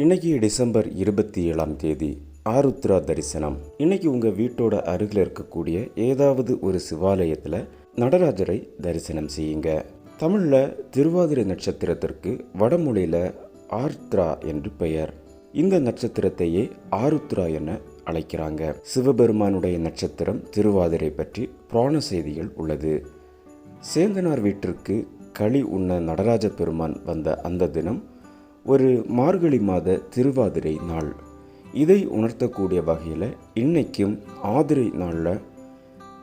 இன்னைக்கு டிசம்பர் இருபத்தி ஏழாம் தேதி ஆருத்ரா தரிசனம். இன்னைக்கு உங்கள் வீட்டோட அருகில் இருக்கக்கூடிய ஏதாவது ஒரு சிவாலயத்தில் நடராஜரை தரிசனம் செய்யுங்க. தமிழில் திருவாதிரை நட்சத்திரத்திற்கு வடமொழியில் ஆர்த்ரா என்று பெயர். இந்த நட்சத்திரத்தையே ஆருத்ரா என அழைக்கிறாங்க. சிவபெருமானுடைய நட்சத்திரம் திருவாதிரை பற்றி புராண செய்திகள் உள்ளது. சேந்தனார் வீட்டிற்கு களி உண்ண நடராஜ பெருமான் வந்த அந்த தினம் ஒரு மார்கழி மாத திருவாதிரை நாள். இதை உணர்த்தக்கூடிய வகையில் இன்னைக்கும் ஆதிரை நாளில்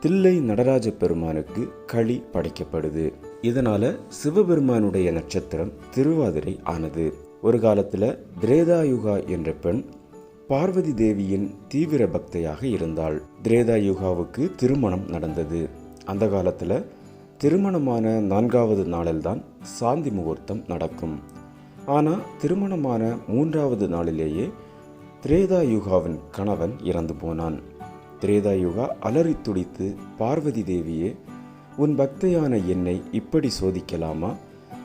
தில்லை நடராஜ பெருமானுக்கு களி படைக்கப்படுது. இதனால சிவபெருமானுடைய நட்சத்திரம் திருவாதிரை ஆனது. ஒரு காலத்தில் திரேதாயுகா என்ற பெண் பார்வதி தேவியின் தீவிர பக்தையாக இருந்தாள். திரேதாயுகாவுக்கு திருமணம் நடந்தது. அந்த காலத்தில் திருமணமான நான்காவது நாளில்தான் சாந்தி முகூர்த்தம் நடக்கும். ஆனால் திருமணமான மூன்றாவது நாளிலேயே திரேதாயுகாவின் கணவன் இறந்து போனான். திரேதாயுகா அலறி துடித்து பார்வதி தேவியே உன் பக்தையான என்னை இப்படி சோதிக்கலாமா?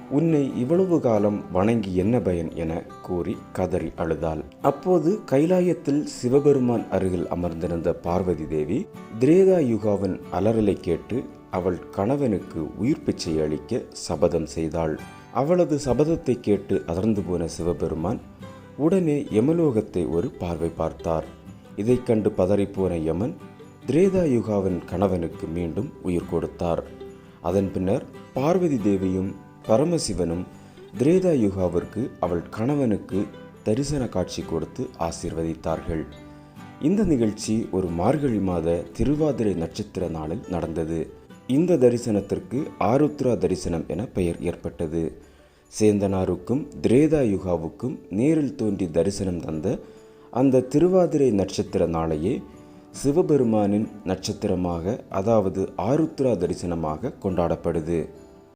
உன்னை இவ்வளவு காலம் வணங்கி என்ன பயன்? என கூறி கதறி அழுதாள். அப்போது கைலாயத்தில் சிவபெருமான் அருகில் அமர்ந்திருந்த பார்வதி தேவி திரேதாயுகாவின் அலறலை கேட்டு அவள் கணவனுக்கு உயிர் பிச்சை அளிக்க சபதம் செய்தாள். அவளது சபதத்தை கேட்டு அதிர்ந்து போன சிவபெருமான் உடனே யமலோகத்தை ஒரு பார்வை பார்த்தார். இதை கண்டு பதறிப்போன யமன் திரேதாயுகாவின் கணவனுக்கு மீண்டும் உயிர் கொடுத்தார். அதன் பின்னர் பார்வதி தேவியும் பரமசிவனும் திரேதாயுகாவிற்கு அவள் கணவனுக்கு தரிசன காட்சி கொடுத்து ஆசீர்வதித்தார்கள். இந்த நிகழ்ச்சி ஒரு மார்கழி மாத திருவாதிரை நட்சத்திர நாளில் நடந்தது. இந்த தரிசனத்திற்கு ஆருத்ரா தரிசனம் என பெயர் ஏற்பட்டது. சேந்தனாருக்கும் திரேதா யுகாவுக்கும் நேரில் தோன்றி தரிசனம் தந்த அந்த திருவாதிரை நட்சத்திர நாளையே சிவபெருமானின் நட்சத்திரமாக அதாவது ஆருத்ரா தரிசனமாக கொண்டாடப்படுது.